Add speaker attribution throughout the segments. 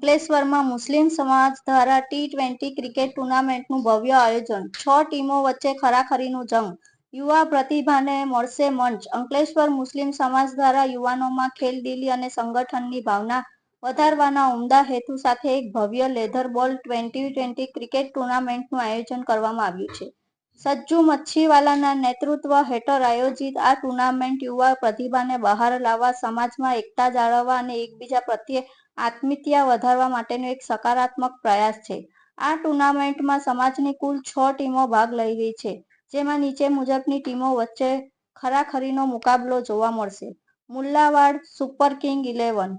Speaker 1: અંકલેશ્વરમાં મુસ્લિમ સમાજ દ્વારા ટી ટ્વેન્ટી ક્રિકેટ ટુર્નામેન્ટનું ભવ્ય આયોજન. છ ટીમો વચ્ચે ખરાખરીનું જંગ. યુવા પ્રતિભાને મળશે મંચ. અંકલેશ્વર મુસ્લિમ સમાજ દ્વારા યુવાનોમાં ખેલદિલી અને સંગઠનની ભાવના વધારવાના ઉમદા હેતુ સાથે એક ભવ્ય લેધર બોલ ટ્વેન્ટી ટ્વેન્ટી ક્રિકેટ ટુર્નામેન્ટનું આયોજન કરવામાં આવ્યું છે. સજ્જુ મચ્છીવાલાના નેતૃત્વ હેઠળ આયોજિત આ ટુર્નામેન્ટ યુવા પ્રતિભાને બહાર લાવવા, સમાજમાં એકતા જાળવવા અને એકબીજા પ્રત્યે આત્મીયતા વધારવા માટેનો એક સકારાત્મક પ્રયાસ છે. આ ટુર્નામેન્ટમાં સમાજની કુલ છ ટીમો ભાગ લઈ રહી છે, જેમાં નીચે મુજબની ટીમો વચ્ચે ખરાખરીનો મુકાબલો જોવા મળશે. મુલ્લાવાડ સુપર કિંગ ઇલેવન,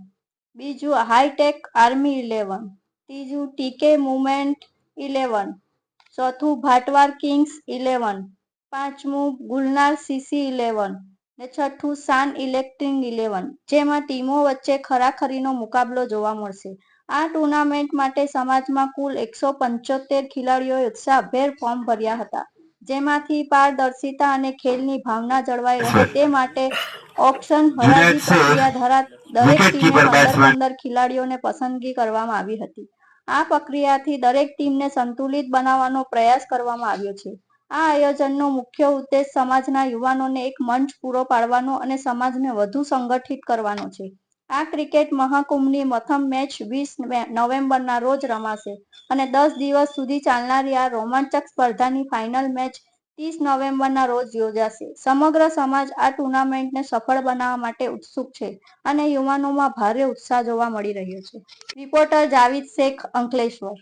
Speaker 1: બીજું હાઈટેક આર્મી ઇલેવન, ત્રીજું ટીકે મુમેન્ટ ઇલેવન, ચોથું ભાટવાર કિંગ્સ ઇલેવન, પાંચમું ગુલનાર સીસી ઇલેવન ને છઠ્ઠું સાન ઇલેક્ટ્રિક ઇલેવન જેમાં ટીમો વચ્ચે ખરાખરીનો મુકાબલો જોવા મળશે. આ ટુર્નામેન્ટ માટે સમાજમાં કુલ એકસો પંચોતેર ખેલાડીઓએ ઉત્સાહભેર ફોર્મ ભર્યા હતા જેમાંથી પારદર્શિતા અને ખેલની ભાવના જળવાઈ રહે તે માટે ઓપ્શન હરાજી પ્રક્રિયા દરેક ટીમે પંદર પંદર ખેલાડીઓને પસંદગી કરવામાં આવી હતી. આ પ્રક્રિયાથી દરેક ટીમને સંતુલિત બનાવવાનો પ્રયાસ કરવામાં આવ્યો છે. આ આયોજનનો મુખ્ય ઉદ્દેશ સમાજના યુવાનોને એક મંચ પૂરો પાડવાનો અને સમાજને વધુ સંગઠિત કરવાનો છે. આ ક્રિકેટ મહાકુંભની પ્રથમ મેચ વીસ નવેમ્બરના રોજ રમાશે અને દસ દિવસ સુધી ચાલનારી આ રોમાંચક સ્પર્ધાની ફાઇનલ મેચ ત્રીસ નવેમ્બરના રોજ યોજાશે. સમગ્ર સમાજ આ ટુર્નામેન્ટને સફળ બનાવવા માટે ઉત્સુક છે અને યુવાનોમાં ભારે ઉત્સાહ જોવા મળી રહ્યો છે. રિપોર્ટર જાવીદ શેખ અંકલેશ્વર.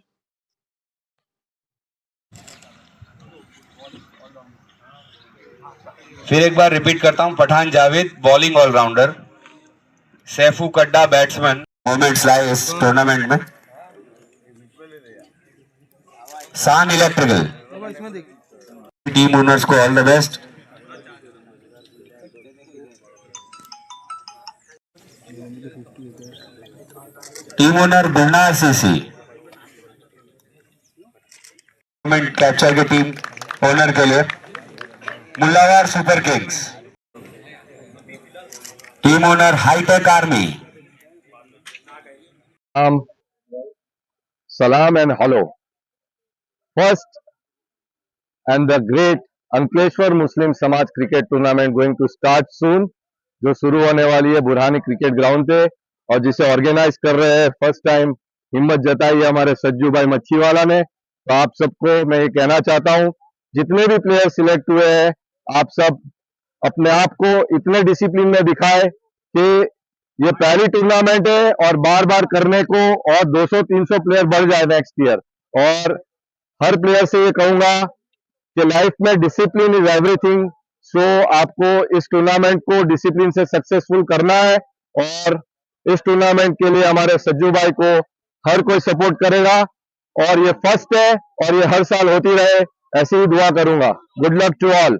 Speaker 2: फिर एक बार रिपीट करता हूँ, Pathan Javed bowling allrounder Saifu Kadda batsman moments लाए इस टूर्नामेंट में। सान इलेक्ट्रिकल टीम ओनर्स को all the best team owner Gulnar CC capture के टीम ओनर के लिए। Mullawar super kings team owner hitech army
Speaker 3: um, salam and hello. First, and the great Ankleshwar Muslim Samaj cricket tournament going to start soon जो शुरू होने वाली है Burhani cricket ground पे और जिसे ऑर्गेनाइज कर रहे हैं फ़र्स्ट टाइम हिम्मत जताई है हमारे सज्जू भाई मच्छीवाला ने। तो आप सबको मैं ये कहना चाहता हूँ जितने भी प्लेयर सिलेक्ट हुए हैं आप सब अपने आप को इतने डिसिप्लिन में दिखाए कि ये पहली टूर्नामेंट है और बार बार करने को और 200-300 प्लेयर बढ़ जाए नेक्स्ट ईयर और हर प्लेयर से ये कहूँगा कि लाइफ में डिसिप्लिन इज़ एवरीथिंग सो आपको इस टूर्नामेंट को डिसिप्लिन से सक्सेसफुल करना है और इस टूर्नामेंट के लिए हमारे सज्जू भाई को हर कोई सपोर्ट करेगा और ये फ़र्स्ट है और ये हर साल होती रहे, ऐसी ही दुआ करूँगा। Good luck to all